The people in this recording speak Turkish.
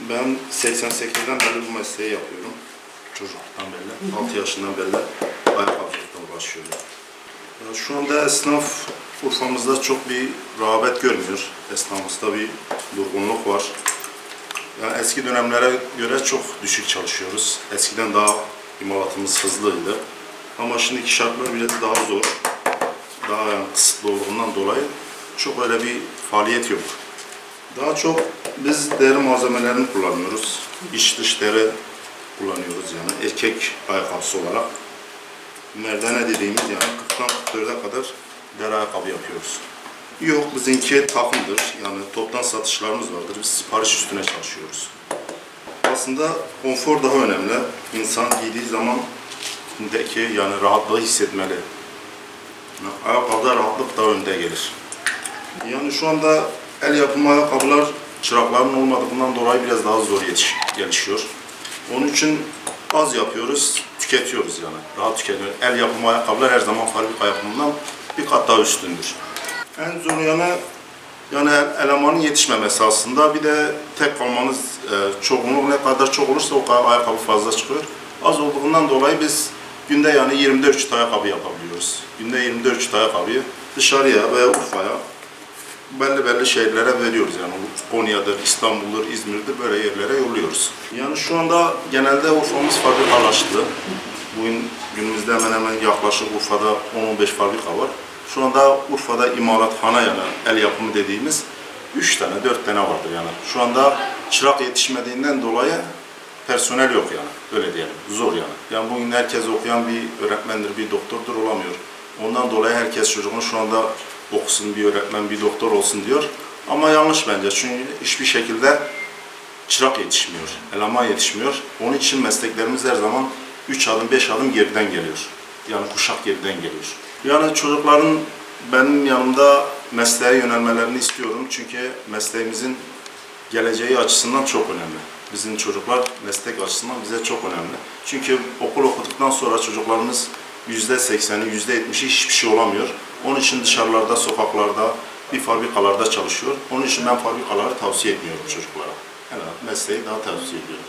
Ben 88'den beri bu mesleği yapıyorum. Çocukluktan beri, 6 yaşından beri ayakkabıcılıkla uğraşıyorum. Ya şu anda esnaf Urfa'mızda çok bir rağbet görmüyor. Esnafımızda bir durgunluk var. Yani eski dönemlere göre çok düşük çalışıyoruz. Eskiden daha imalatımız hızlıydı. Ama şimdiki şartlar biraz daha zor. Daha yani kısıtlı olduğundan dolayı çok öyle bir faaliyet yok. Daha çok biz deri malzemelerini kullanıyoruz. İç dış kullanıyoruz yani erkek ayakkabısı olarak. Merdane dediğimiz yani 40'tan 44'e kadar deri ayakkabı yapıyoruz. Yok bizimki takımdır. Yani toptan satışlarımız vardır. Biz sipariş üstüne çalışıyoruz. Aslında konfor daha önemli. İnsan giydiği zaman içindeki yani rahatlığı hissetmeli. Ayakkabıda rahatlık daha önde gelir. Yani şu anda el yapımı ayakkabılar çırakların olmadığından dolayı biraz daha zor yetiş, gelişiyor. Onun için az yapıyoruz, tüketiyoruz yani. Rahat tüketiyoruz. El yapımı ayakkabılar her zaman fabrika yapımından bir kat daha üstündür. En zor yanı yani elemanın yetişmemesi aslında. Bir de tek kalmanız e, çoğunluk ne kadar çok olursa o kadar ayakkabı fazla çıkıyor. Az olduğundan dolayı biz günde yani 24 çift ayakkabı yapabiliyoruz. Günde 24 çift ayakkabıyı dışarıya veya Urfa'ya belli belli şehirlere veriyoruz yani Konya'dır, İstanbul'dur, İzmir'dir böyle yerlere yolluyoruz. Yani şu anda genelde Urfa'mız fabrikalaştı. Bugün günümüzde hemen hemen yaklaşık Urfa'da 10-15 fabrika var. Şu anda Urfa'da imalathane yani el yapımı dediğimiz 3 tane, 4 tane vardır yani. Şu anda çırak yetişmediğinden dolayı personel yok yani. Öyle diyelim. Zor yani. Yani bugün herkes okuyan bir öğretmendir, bir doktordur olamıyor. Ondan dolayı herkes çocuğunu şu anda okusun, bir öğretmen, bir doktor olsun diyor. Ama yanlış bence. Çünkü hiçbir şekilde çırak yetişmiyor, eleman yetişmiyor. Onun için mesleklerimiz her zaman 3 adım, 5 adım geriden geliyor. Yani kuşak geriden geliyor. Yani çocukların benim yanımda mesleğe yönelmelerini istiyorum. Çünkü mesleğimizin geleceği açısından çok önemli. Bizim çocuklar meslek açısından bize çok önemli. Çünkü okul okuduktan sonra çocuklarımız yüzde sekseni, yüzde yetmişi hiçbir şey olamıyor. Onun için dışarılarda, sokaklarda, bir fabrikalarda çalışıyor. Onun için ben fabrikaları tavsiye etmiyorum çocuklara. Yani mesleği daha tavsiye ediyorum.